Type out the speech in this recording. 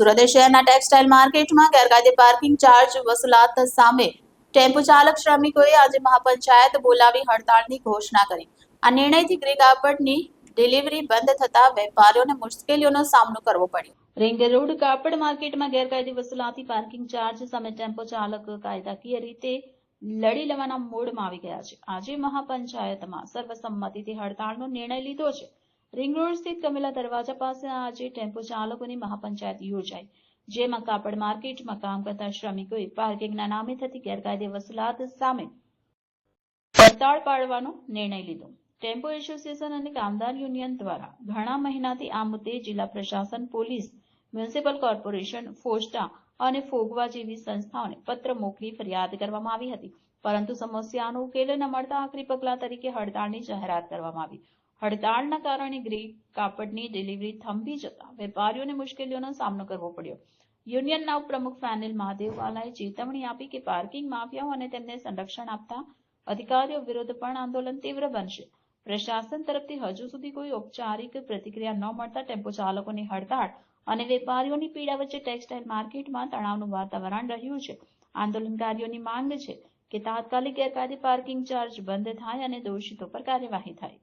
સુરત શહેરના ટેક્સટાઇલ માર્કેટમાં ગેરકાયદે પાર્કિંગ ચાર્જ વસૂલાત સામે ટેમ્પો ચાલક શ્રમિકોએ આજે મહાપંચાયત બોલાવી હડતાળની ઘોષણા કરી. આ નિર્ણયથી ગ્રે કાપડની ડિલિવરી બંધ થતા વેપારીઓને મુશ્કેલીઓનો સામનો કરવો પડ્યો. રિંગ રોડ કાપડ માર્કેટમાં ગેરકાયદે વસૂલાતી પાર્કિંગ ચાર્જ સામે ટેમ્પો ચાલક કાયદાકીય રીતે લડી લેવાના મૂડમાં આવી ગયા છે. આજે મહાપંચાયતમાં સર્વસંમતિથી હડતાળનો નિર્ણય લીધો છે. રિંગ રોડ સ્થિત કમેલા દરવાજા પાસે આજે ટેમ્પો ચાલકોની મહાપંચાયત યોજાઈ, જેમાં કાપડ માર્કેટમાં કામ કરતા શ્રમિકોએ પાર્કિંગના નામે થતી ગેરકાયદે વસૂલાત સામે હડતાળ પાડવાનો નિર્ણય લીધો. ટેમ્પો એસોસિએશન અને કામદાર યુનિયન દ્વારા ઘણા મહિનાથી આ મુદ્દે જિલ્લા પ્રશાસન, પોલીસ, મ્યુનિસિપલ કોર્પોરેશન ફોસ્ટા અને ફોગવા જેવી સંસ્થાઓને પત્ર મોકલી ફરિયાદ કરવામાં આવી હતી. પરંતુ સમસ્યાનો ઉકેલ ન મળતા આખરી પગલા તરીકે હડતાળની જાહેરાત કરવામાં આવી. હડતાળના કારણે ગ્રીક કાપડની ડિલિવરી થંભી જતા વેપારીઓને મુશ્કેલીઓનો સામનો કરવો પડ્યો. યુનિયનના ઉપપ્રમુખ ફેનિલ મહાદેવવાલાએ ચેતવણી આપી કે પાર્કિંગ માફિયાઓ અને તેમને સંરક્ષણ આપતા અધિકારીઓ વિરુદ્ધ પણ આંદોલન તીવ્ર બનશે. પ્રશાસન તરફથી હજુ સુધી કોઈ ઔપચારિક પ્રતિક્રિયા ન મળતા ટેમ્પો ચાલકોની હડતાળ અને વેપારીઓની પીડા વચ્ચે ટેક્સટાઇલ માર્કેટમાં તણાવનું વાતાવરણ રહ્યું છે. આંદોલનકારીઓની માંગ છે કે તાત્કાલિક ગેરકાયદે પાર્કિંગ ચાર્જ બંધ થાય અને દોષિતો પર કાર્યવાહી થાય.